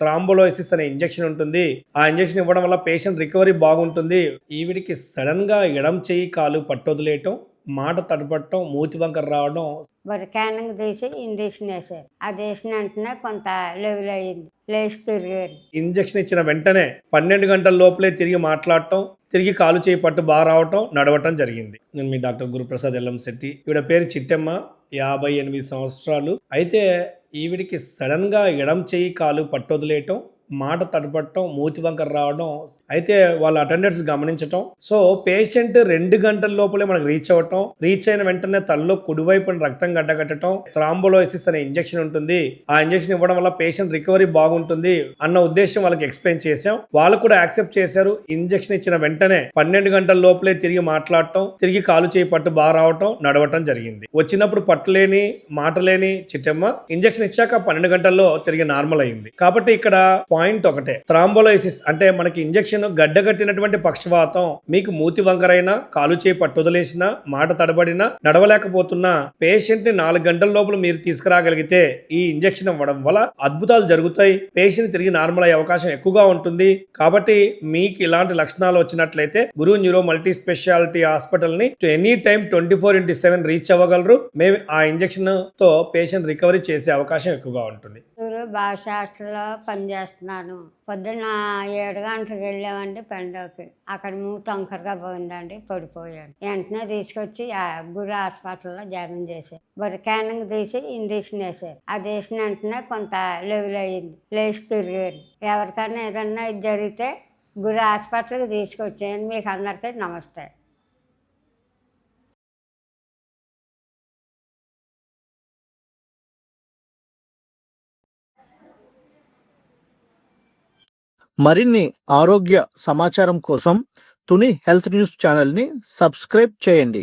థ్రాంబోలోసిస్ అనే ఇంజెక్షన్ ఉంటుంది. ఆ ఇంజెక్షన్ ఇవ్వడం వల్ల పేషెంట్ రికవరీ బాగుంటుంది. ఈవిడికి సడన్గా ఎడం చెయ్యి కాలు పట్టొదిలేయటం మాట తడపట్టడం మూతి వంకర రావడం మరి క్యానింగ్ తీసి ఇంజక్షన్ వేసారు అది వేసిన వెంటనే కొంత లెవెల్ అయ్యింది లేచి తిరిగారు. ఇంజెక్షన్ ఇచ్చిన వెంటనే పన్నెండు గంటల లోపలే తిరిగి మాట్లాడటం తిరిగి కాలు చేయి పట్టు బాగా రావటం నడవటం జరిగింది. నేను మీ డాక్టర్ గురుప్రసాద్ ఎల్లంశెట్టి. ఈవిడ పేరు చిట్టమ్మ. యాభై ఎనిమిది సంవత్సరాలు. అయితే ఈవిడికి సడన్గా ఎడం చెయ్యి కాలు పట్టొదిలేయటం మాట తడపట్టడం మూతి వంకర రావడం అయితే వాళ్ళ అటెండెన్స్ గమనించటం. సో పేషెంట్ రెండు గంటల లోపలే మనకు రీచ్ అవ్వటం రీచ్ అయిన వెంటనే తలలో కుడివైపున రక్తం గడ్డగట్టడం థ్రాంబోలోసిస్ అనే ఇంజెక్షన్ ఉంటుంది. ఆ ఇంజెక్షన్ ఇవ్వడం వల్ల పేషెంట్ రికవరీ బాగుంటుంది అన్న ఉద్దేశం వాళ్ళకి ఎక్స్ప్లెయిన్ చేశాం. వాళ్ళు కూడా యాక్సెప్ట్ చేశారు. ఇంజెక్షన్ ఇచ్చిన వెంటనే పన్నెండు గంటల లోపలే తిరిగి మాట్లాడటం తిరిగి కాలు చేయి పట్టు బాగా రావటం నడవటం జరిగింది. వచ్చినప్పుడు పట్టులేని మాటలేని చిట్టమ్మ ఇంజెక్షన్ ఇచ్చాక పన్నెండు గంటల్లో తిరిగి నార్మల్ అయింది. కాబట్టి ఇక్కడ పాయింట్ ఒకటే. థ్రాంబోలైసిస్ అంటే మనకి ఇంజెక్షన్ గడ్డగట్టినటువంటి పక్షవాతం మీకు మూతి వంకరైనా కాలు చేయి పట్టుదలేసినా మాట తడబడినా నడవలేకపోతున్నా పేషెంట్ని నాలుగు గంటల లోపల మీరు తీసుకురాగలిగితే ఈ ఇంజెక్షన్ ఇవ్వడం వల్ల అద్భుతాలు జరుగుతాయి. పేషెంట్ తిరిగి నార్మల్ అయ్యే అవకాశం ఎక్కువగా ఉంటుంది. కాబట్టి మీకు ఇలాంటి లక్షణాలు వచ్చినట్లయితే గురు న్యూరో మల్టీ స్పెషాలిటీ హాస్పిటల్ని any time twenty four into seven reach అవ్వగలరు. మేము ఆ ఇంజెక్షన్తో పేషెంట్ రికవరీ చేసే అవకాశం ఎక్కువగా ఉంటుంది. భాష హాస్టల్లో పనిచేస్తున్నాను. పొద్దున్న ఏడు గంటలకు వెళ్ళామండి పెండోకి అక్కడ మూత వంకరగా పోయిందండి పడిపోయాడు వెంటనే తీసుకొచ్చి ఆ గురు హాస్పిటల్లో జాయిన్ చేశారు మరి క్యానింగ్ తీసి ఇంజక్షన్ వేసారు అది వేసిన వెంటనే కొంత లెవెల్ అయ్యింది లేచి తిరిగారు. ఎవరికైనా ఏదన్నా ఇది జరిగితే గురు హాస్పిటల్కి తీసుకొచ్చేయండి. మీకు అందరికీ నమస్తే. మరిన్ని ఆరోగ్య సమాచారం కోసం తుని హెల్త్ న్యూస్ ఛానల్ని సబ్స్క్రైబ్ చేయండి.